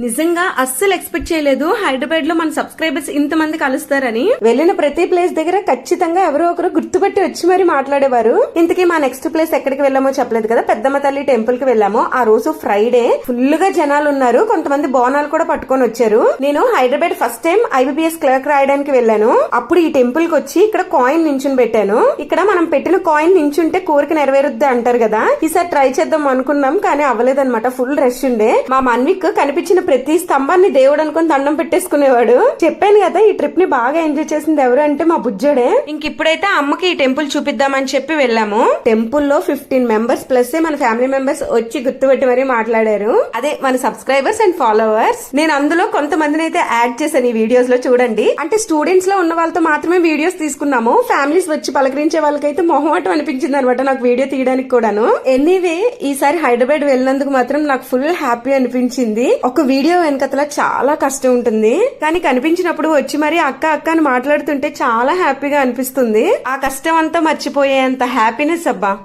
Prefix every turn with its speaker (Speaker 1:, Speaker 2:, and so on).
Speaker 1: నిజంగా అస్సలు ఎక్స్పెక్ట్ చేయలేదు. హైదరాబాద్లో మన సబ్స్క్రైబర్స్ ఇంత మంది కలుస్తారని. వెళ్ళిన ప్రతి ప్లేస్ దగ్గర ఖచ్చితంగా ఎవరో ఒకరు గుర్తుపట్టి వచ్చి మరి మాట్లాడేవారు. ఇంతకీ మా నెక్స్ట్ ప్లేస్ ఎక్కడికి వెళ్ళామో చెప్పలేదు కదా. పెద్దమ్మ తల్లి టెంపుల్కి వెళ్ళాము. ఆ రోజు ఫ్రైడే ఫుల్గా జనాలు ఉన్నారు. కొంతమంది బోనాలు కూడా పట్టుకొని వచ్చారు. నేను Hyderabad first time IBPS clerk రాయడానికి వెళ్ళాను. అప్పుడు ఈ టెంపుల్కి వచ్చి ఇక్కడ కాయిన్ నించుని పెట్టాను. ఇక్కడ మనం పెట్టిన కాయిన్ నించుంటే కోరిక నెరవేరుద్ది అంటారు కదా. ఈసారి ట్రై చేద్దాం అనుకున్నాం కానీ అవ్వలేదన్నమాట. ఫుల్ రష్ ఉండే. మా మన్విక్ కనిపించిన ప్రతి స్తంభాన్ని దేవుడు అనుకుని దండం పెట్టేసుకునేవాడు. చెప్పాను కదా ఈ ట్రిప్ని బాగా ఎంజాయ్ చేసింది ఎవరు అంటే మా బుజ్జోడే. ఇంక ఇప్పుడైతే అమ్మకి ఈ టెంపుల్ చూపిద్దామని చెప్పి వెళ్ళాము. టెంపుల్లో ఫిఫ్టీన్ మెంబర్స్ ప్లస్ మన ఫ్యామిలీ మెంబర్స్ వచ్చి గుర్తుపెట్టి మరీ మాట్లాడారు. అదే మన సబ్స్క్రైబర్స్ అండ్ ఫాలోవర్స్. నేను అందులో కొంతమందిని అయితే యాడ్ చేశాను ఈ వీడియోస్లో చూడండి. అంటే స్టూడెంట్స్లో ఉన్న వాళ్ళతో మాత్రమే వీడియోస్ తీసుకున్నాము. ఫ్యామిలీస్ వచ్చి పలకరించే వాళ్ళకైతే మొహమాటం అనిపించింది అనమాట నాకు వీడియో తీయడానికి కూడాను. ఎనీవే ఈసారి హైదరాబాద్ వెళ్ళినందుకు మాత్రం నాకు ఫుల్ హ్యాపీ అనిపించింది. ఒక వీడియో వెనకతల చాలా కష్టం ఉంటుంది. కానీ కనిపించినప్పుడు వచ్చి మరి అక్క అక్క అని మాట్లాడుతుంటే చాలా హ్యాపీగా అనిపిస్తుంది. ఆ కష్టం అంతా మర్చిపోయేంత హ్యాపీనెస్ అబ్బా.